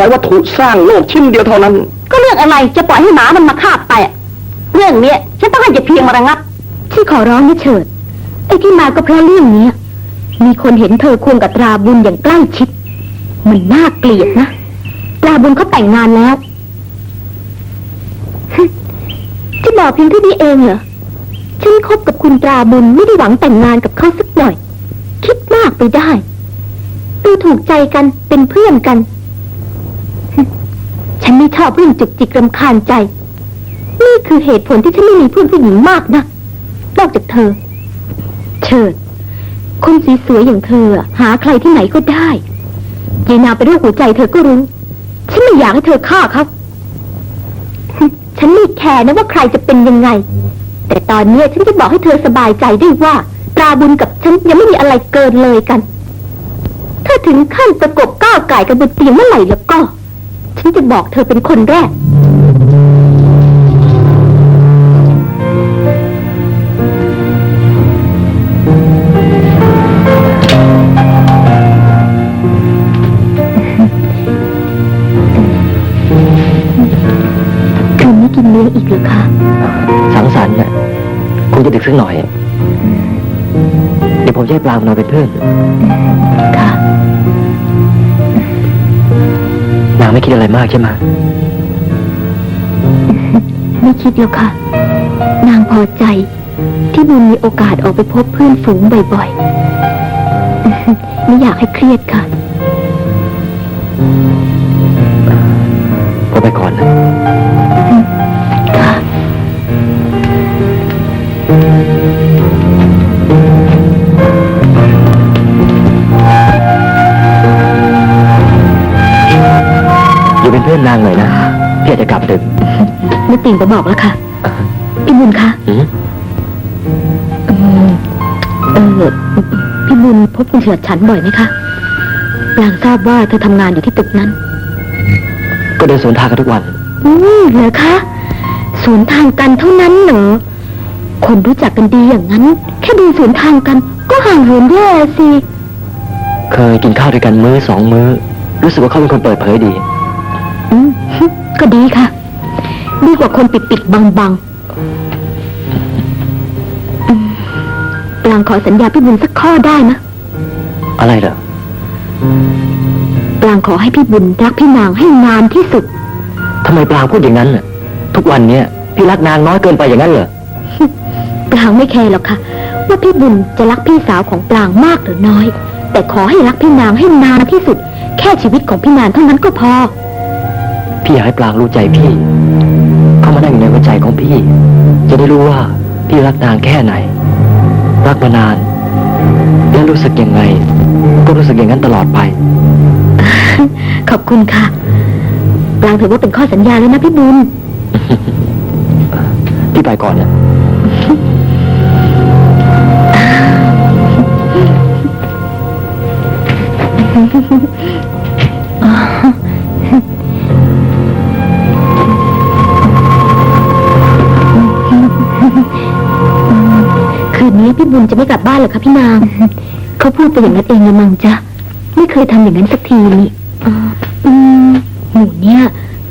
กลายวัตถุสร้างโลกชิ้นเดียวเท่านั้น ก็เรื่องอะไรจะปล่อยให้หมามันมาคาบไปอะเรื่องเนี้ยฉันต้องให้เจะเพียงมาระงับ ที่ขอร้องนะเฉิด ไอ้ที่มาก็เพราะเรื่องเนี้ย มีคนเห็นเธอควงกับตราบุญอย่างใกล้ชิด มันน่าเกลียดนะ ตราบุญเขาแต่งงานแล้วฮึจะบอกเพียงเท่านี้เองเหรอ ฉันคบกับคุณตราบุญไม่ได้หวังแต่งงานกับเขาสักหน่อย คิดมากไปได้ ดูถูกใจกันเป็นเพื่อนกัน ฉันไม่ชอบเรื่องจุกจิกรำคาญใจ นี่คือเหตุผลที่ฉันไม่มีเพื่อนผู้หญิงมากนะนอกจากเธอ เชิด คนสวยๆอย่างเธอหาใครที่ไหนก็ได้ยายนาไปนโรคหัวใจเธอก็รู้ฉันไม่อยากให้เธอฆ่าเขาฉันไม่แคร์นะว่าใครจะเป็นยังไง แต่ตอนนี้ฉันจะบอกให้เธอสบายใจได้ว่าตราบุญกับฉันยังไม่มีอะไรเกินเลยกัน ถ้าถึงขั้นประกบก้าวไก่กันบนเตียงเมื่อไหร่แล้วก็ ฉันจะบอกเธอเป็นคนแรก คืนนี้กินเลี้ยงอีกเหรือคะ สังสรรค์น่ะคงจะดึกสักหน่อย เดี๋ยวผมจะให้ปลามันนอนเป็นเพื่อน ค่ะ นางไม่คิดอะไรมากใช่ไหมไม่คิดหรอกค่ะ นางพอใจ ที่บุญมีโอกาสออกไปพบเพื่อนฝูงบ่อยๆ ไม่อยากให้เครียดค่ะ พื่อนนางหน่อยนะพี่อาจจะกลับดึกนึกติ่งไปบอกแล้วค่ะพี่บุญคะอืมอืมเออพี่บุญพบคุณเฉิดฉันบ่อยไหมคะปลางทราบว่าเธอทำงานอยู่ที่ตึกนั้น ก็เดินสวนทางกันทุกวัน อืมเหรอคะสวนทางกันเท่านั้นเหรอ คนรู้จักกันดีอย่างนั้น แค่เดินสวนทางกัน ก็ห่างเหินแย่สิ เคยกินข้าวด้วยกันมื้อสองมื้อ รู้สึกว่าเขาเป็นคนเปิดเผยดี อืมก็ดีค่ะ ดีกว่าคนปิดปิดบังบังอืมปลางขอสัญญาพี่บุญสักข้อได้นะอะไรเหรอปลางขอให้พี่บุญรักพี่นางให้นานที่สุด ทำไมปลางพูดอย่างนั้นน่ะ ทุกวันเนี้ยพี่รักนางน้อยเกินไปอย่างนั้นเหรอ ปลางไม่แคร์หรอกค่ะ ว่าพี่บุญจะรักพี่สาวของปลางมากหรือน้อย แต่ขอให้รักพี่นางให้นานที่สุด แค่ชีวิตของพี่นางเท่านั้นก็พอ พี่อยากให้ปลางรู้ใจพี่ เข้ามานั่งอยู่ในหัวใจของพี่ จะได้รู้ว่าพี่รักนางแค่ไหน รักมานาน และรู้สึกยังไง ก็รู้สึกอย่างนั้นตลอดไป ขอบคุณค่ะ ปลางถือว่าเป็นข้อสัญญาแล้วนะพี่บุญ พี่ไปก่อนนะ พี่บุญจะไม่กลับบ้านเหรอคะพี่นาง เขาพูดไปอย่างนั้นเองละมังจ้ะไม่เคยทำอย่างนั้นสักทีนี่อ่าอืมหมู่เนี่ย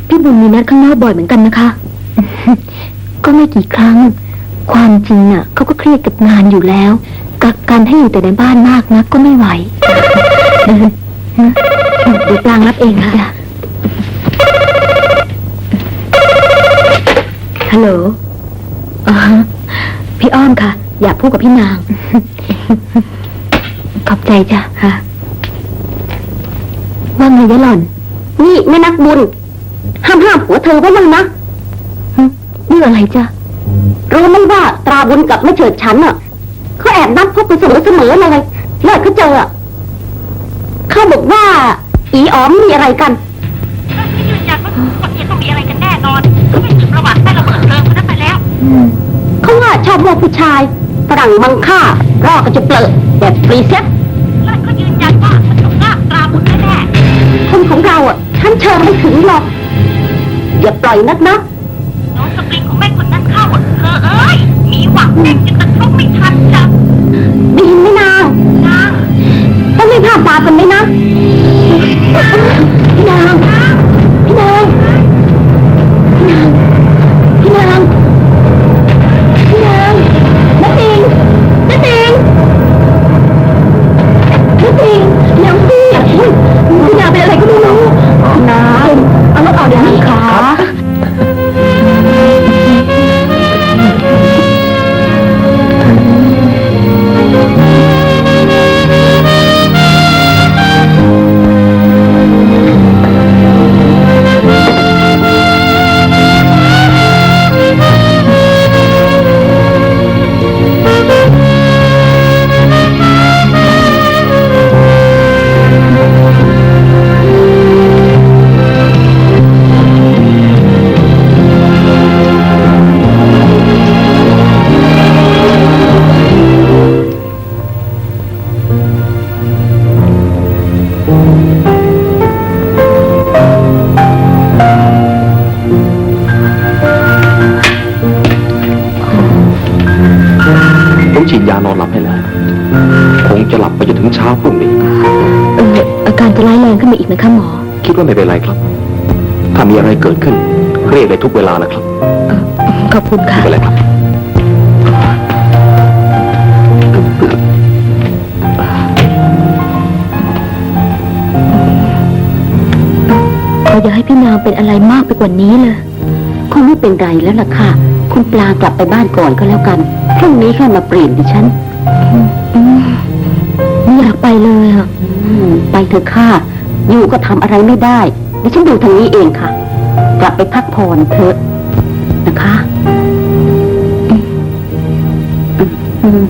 พี่บุญมีนัดข้างนอกบ่อยเหมือนกันนะคะ ก็ไม่กี่ครั้ง ความจริงน่ะเขาก็เครียดกับงานอยู่แล้ว กักกันให้อยู่แต่ในบ้านมากนะก็ไม่ไหวเดินนะเดี๋ยวปลางรับเองค่ะฮัลโหลอ๋อพี่อ้อมค่ะ อยากพูดกับพี่นาง ขอบใจจ้ะค่ะว่าไงยะหล่อน นี่แม่นักบุญ ห้ามห้ามผัวเธอไว้บ้างนะหึเรื่องอะไรจ้ะรู้ไหมว่าตราบุญกับไม่เฉิดฉันอะเขาแอบนัดพบกันเสมอเสมอๆเลยเลิกเขาเจออะเขาบอกว่า อีอ๋อมมีอะไรกันที่ยืนยันว่าคนนี้ต้องมีอะไรกันแน่นอนเขาไม่ถึงระหว่างใต้ระเบิดเพลิงคนนั้นไปแล้วเขาว่าชอบโลกผู้ชาย ฝรั่งมังค่ารอกก็จะเปลอะแบบฟรีเซ็ตและก็ยืนยันว่ามันต้องลากตราบุญแน่คนของเราอะฉันเชิญไม่ถึงหรอก อย่าปล่อยนักนะๆน้องสปริงของแม่คนนั้นเข้าเธอเอ้ย มีหวังแม่งจะตะครุบไม่ทันจ้ะดีไหมนางนางต้องไม่พลาดตากันไหมนะนางถึ นมาอีกนะคะหมอ คิดว่าไม่เป็นไรครับ ถ้ามีอะไรเกิดขึ้น เรียกได้ทุกเวลานะครับเออขอบคุณค่ะไม่เป็นไรครับ เราอย่าให้พี่นางเป็นอะไรมากไปกว่านี้เลยคงไม่เป็นไรแล้วล่ะค่ะ คุณปลากลับไปบ้านก่อนก็แล้วกัน พรุ่งนี้ค่อยมาเปลี่ยนดิฉันไม่อยากไปเลยอะ ไปเถอะค่ะ อยู่ก็ทำอะไรไม่ได้ดิฉันดูทางนี้เองค่ะ กลับไปพักผ่อนเถอะนะคะ อืม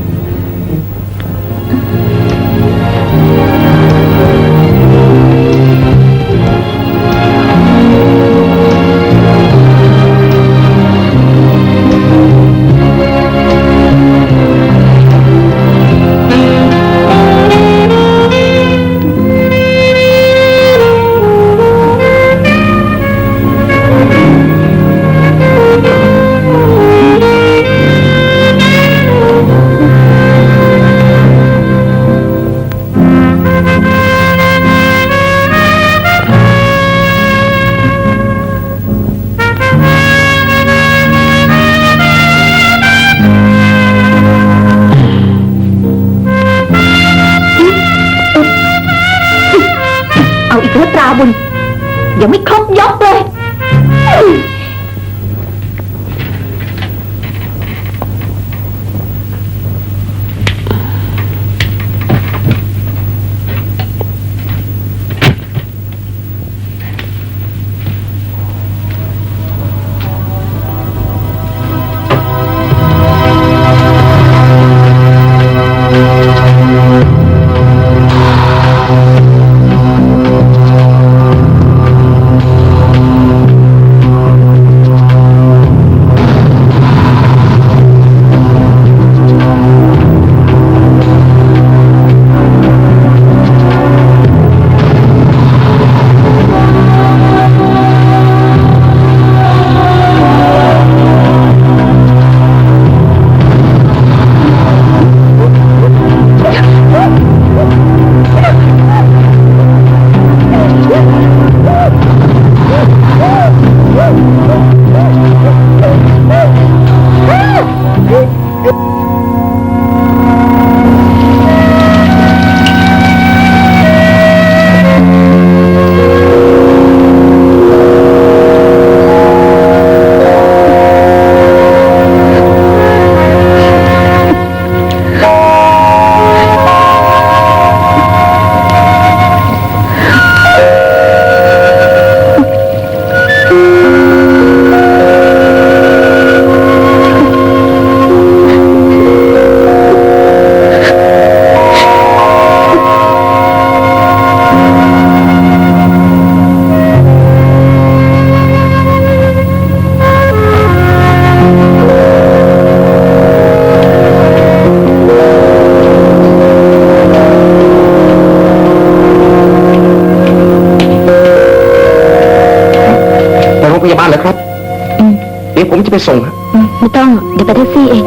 รงพยาบาลเหรอครับอืมเดี๋ยวผมจะไปส่งฮะอืมไม่ต้อง เดี๋ยวไปแท็กซี่เอง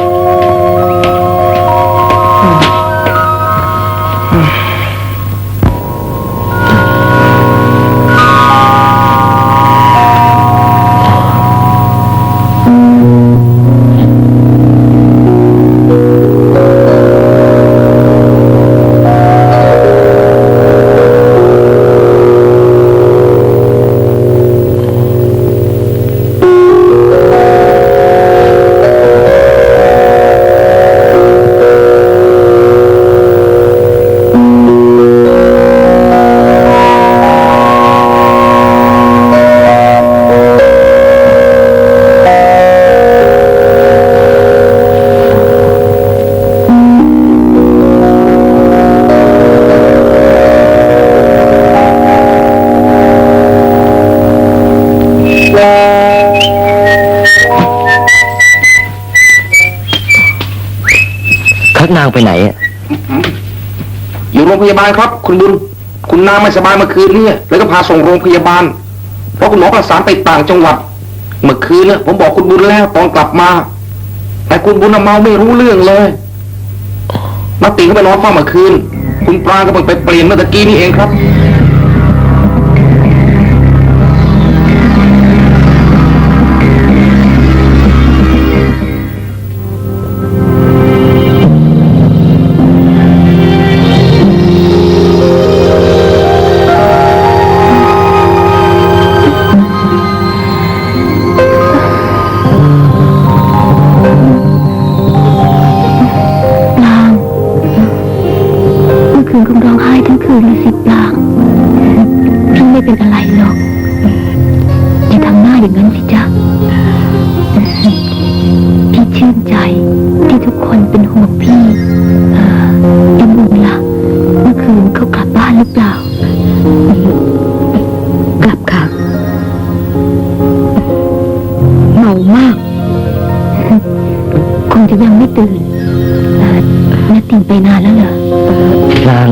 อยู่โรงพยาบาลครับ คุณบุญ คุณนางไม่สบายเมื่อคืนนี้แล้วก็พาส่งโรงพยาบาล เพราะคุณหมอประสานไปต่างจังหวัด เมื่อคืนเนี่ยผมบอกคุณบุญแล้วตอนกลับมา แต่คุณบุญน่ะเมาไม่รู้เรื่องเลยมาติก็ไปนอนเฝ้าเมื่อคืน คุณปลาก็เพิ่งไปเปลี่ยนเมื่อตะกี้นี่เองครับ คืนคงร้องไห้ทั้งคืนเลยสิปลางพี่ไม่เป็นอะไรหรอกอย่าทำหน้าอย่างนั้นสิจ๊ะพี่ชื่นใจที่ทุกคนเป็นห่วงพี่เออยังบุญล่ะเมื่อคืนเขากลับบ้านหรือเปล่า กลับค่ะเมามาก คงจะยังไม่ตื่นเออนัด ตินไปนานแล้วเหรอ นาง